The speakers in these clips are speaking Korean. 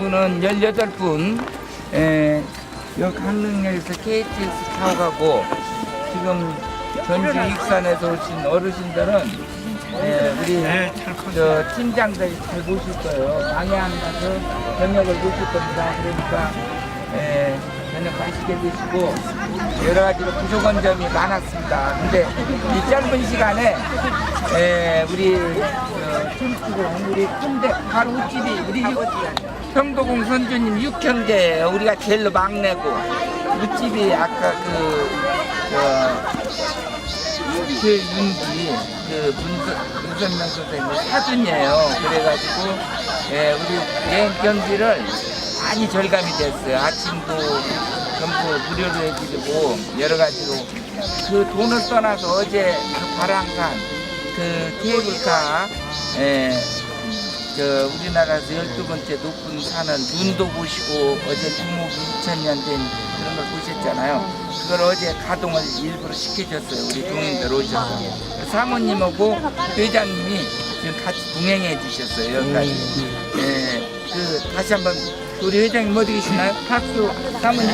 우리는 18분, 에, 여기 강릉역에서 KTX 타고 가고, 지금 전주 익산에서 오신 어르신들은, 에, 우리 저 팀장들이 잘 보실 거예요. 방해 안 가서 저녁을 보실 겁니다. 그러니까, 에, 저녁 맛있게 드시고, 여러 가지로 부족한 점이 많았습니다. 근데 이 짧은 시간에, 에, 우리, 어, 춤추고, 우리 큰데, 바로 우집이, 우리 육- 평도공 선주님 육형제예요. 우리가 제일로 막내고, 우집이 아까 그, 저, 그 윤기, 그 문선, 문선명 선생님 사준이에요. 그래가지고, 예, 우리 여행 경비를 많이 절감이 됐어요. 아침도 전부 무료로 해드리고, 여러 가지로. 그 돈을 떠나서 어제 그 바람간, 그 케이블카, 예, 저 우리나라에서 12번째 높은 산은 눈도 보시고 어제 두목이 2000년 된 그런 걸 보셨잖아요. 그걸 어제 가동을 일부러 시켜줬어요. 우리 동행들 오셔서. 사모님하고 회장님이 지금 같이 동행해 주셨어요. 여기까지. 예, 그 다시 한번 우리 회장님 어디 계시나요? 박수 사모님.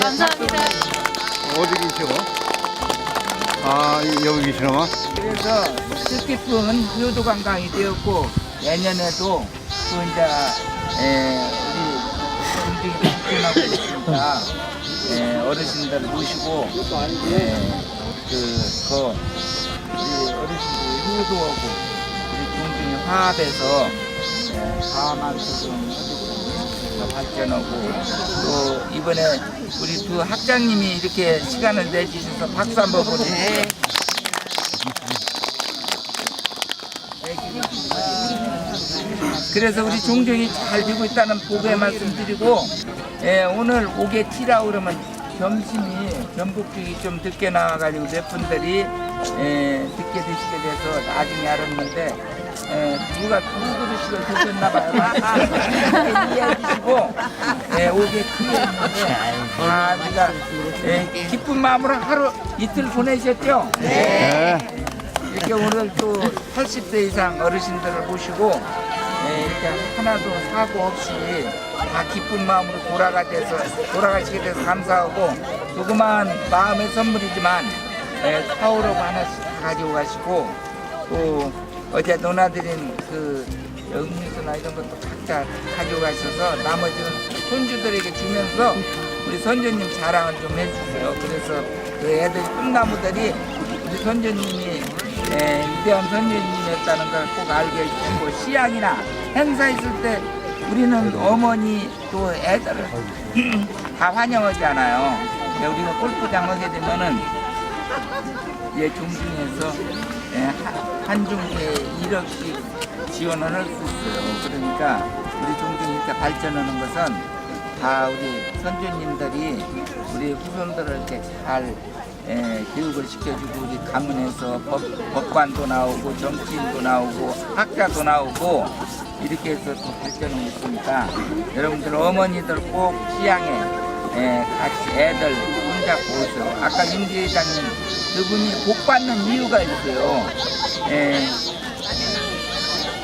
감사합니다. 어디 계셔? 아, 여기 계시나봐? 그래서 뜻깊은 효도 관광이 되었고 내년에도 또 이제 에, 우리 분들이 집중하고 있으니까 에, 어르신들 모시고 에, 그, 그 우리 어르신들 효도하고 우리 종중이 화합해서 에, 가만서좀 더 발전하고 또 이번에 우리 두 학장님이 이렇게 시간을 내주셔서 박수 한번 보내주세요. 그래서 우리 종종이 잘 되고 있다는 보고의 말씀 드리고 예, 오늘 오게 티라 그러면 점심이 전북 쪽이 좀 늦게 나와가지고 몇 분들이 예, 늦게 드시게 돼서 나중에 알았는데 예, 누가 두 그릇씩을 드셨나 봐요. 이해해 주시고 예, 오게 티였는데 아, 우리가 예, 기쁜 마음으로 하루 이틀 보내셨죠? 네. 이렇게 오늘 또 80세 이상 어르신들을 모시고 예, 이렇게 하나도 사고 없이 다 기쁜 마음으로 돌아가 돼서 돌아가시게 돼서 감사하고 조그만 마음의 선물이지만 예, 타오르고 하나씩 다 가지고 가시고 또 어제 논아드린 그 음료수나 이런 것도 각자 가지고 가셔서 나머지는 손주들에게 주면서 우리 선조님 자랑을 좀 해주세요. 그래서 그 애들 꿈나무들이 우리 선조님이 에, 위대한 선조님이었다는 걸 꼭 알게 해주고 시향이나 행사 있을 때 우리는 어머니 또 애들을 다 환영하잖아요. 근데 우리가 골프장 하게 되면은 예, 종중에서 예, 한- 한중에 1억씩 지원을 할 수 있어요. 그러니까 우리 종중이 이렇게 발전하는 것은 다 우리 선주님들이 우리 후손들을 이렇게 잘 예, 교육을 시켜주고 우리 가문에서 법, 법관도 나오고 정치인도 나오고 학자도 나오고 이렇게 해서 또 발전하고 있으니까 여러분들 어머니들 꼭 시향에 예, 같이 애들 손잡고 오세요. 아까 임지 회장님 그분이 복 받는 이유가 있어요. 예,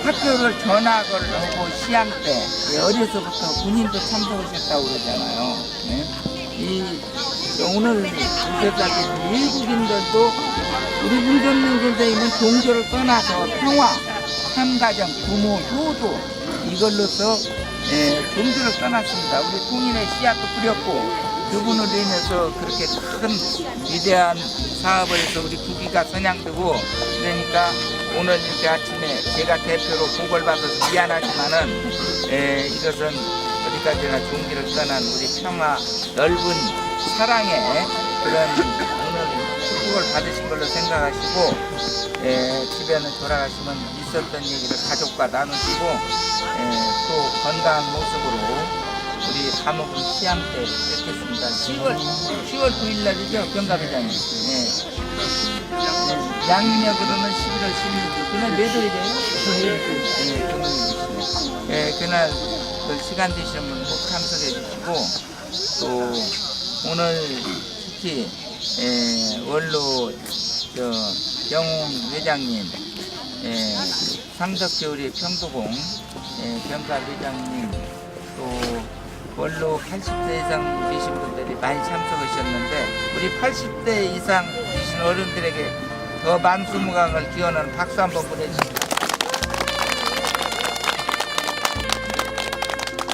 학교를 전학을 하고 시향 때 예, 어려서부터 군인도 참석하셨다고 그러잖아요. 예. 이 오늘 오셨다시피 외국인들도 우리 문전명 선생님은 종교를 떠나서 평화, 삼가정, 부모, 효도 이걸로서 예, 종교를 떠났습니다. 우리 통일의 씨앗도 뿌렸고 그분으로 인해서 그렇게 큰 위대한 사업을 해서 우리 국기가 선양되고 그러니까 오늘 이렇게 아침에 제가 대표로 보고를 받아서 미안하지만은 에, 이것은 어디까지나 종기를 떠난 우리 평화 넓은 사랑의 그런 오늘 축복을 받으신 걸로 생각하시고 에, 집에는 돌아가시면 있었던 얘기를 가족과 나누시고 에, 또 건강한 모습으로 감옥은 시향 때 뵙겠습니다. 10월 10월 9일 날이죠 경가회장님. 네. 네, 양력으로는 11월 16일. 그날 몇 월이래요? 네. 네, 그날 그 시간 되시면 꼭 참석해 주시고 또 오늘 특히 에, 원로 저 영웅 회장님, 에, 상덕교리 평도공 에, 경가 회장님 또 원로 80대 이상 되신 분들이 많이 참석하셨는데 우리 80대 이상 되신 어른들에게 더 만수무강을 기원하는 박수 한번 보내주시죠.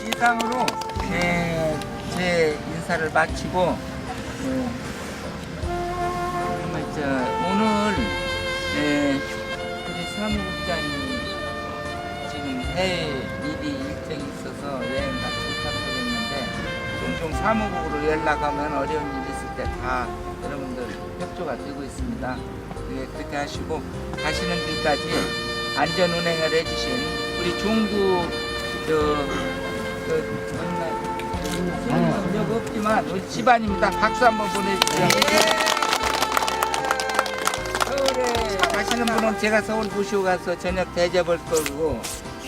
이상으로 예, 제 인사를 마치고 예, 정말 저 오늘 예, 우리 사무국장이 지금 해외 일이 사무국으로 연락하면 어려운 일 있을 때 다 여러분들 협조가 되고 있습니다. 예, 그렇게 하시고 가시는 길까지 안전 운행을 해주신 우리 종구 저그 정말 적 없지만 우리 집안입니다. 박수 한번 보내주세요. 서울에 가시는 분은 제가 서울 모시고 가서 저녁 대접할 거고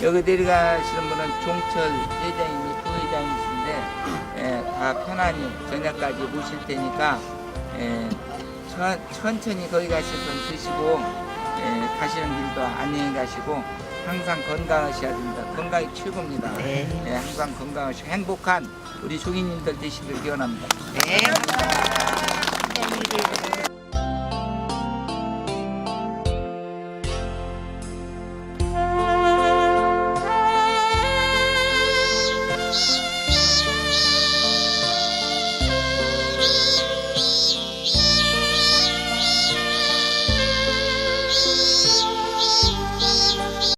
여기 내려가시는 분은 종철 회장님이 부회장이신데 예, 다 편안히 저녁까지 모실 테니까 예, 천, 천천히 거기 가셔서 드시고 예, 가시는 길도 안녕히 가시고 항상 건강하셔야 됩니다. 건강이 최고입니다. 예, 항상 건강하시고 행복한 우리 종인님들 되시길 기원합니다. 네. 감사합니다.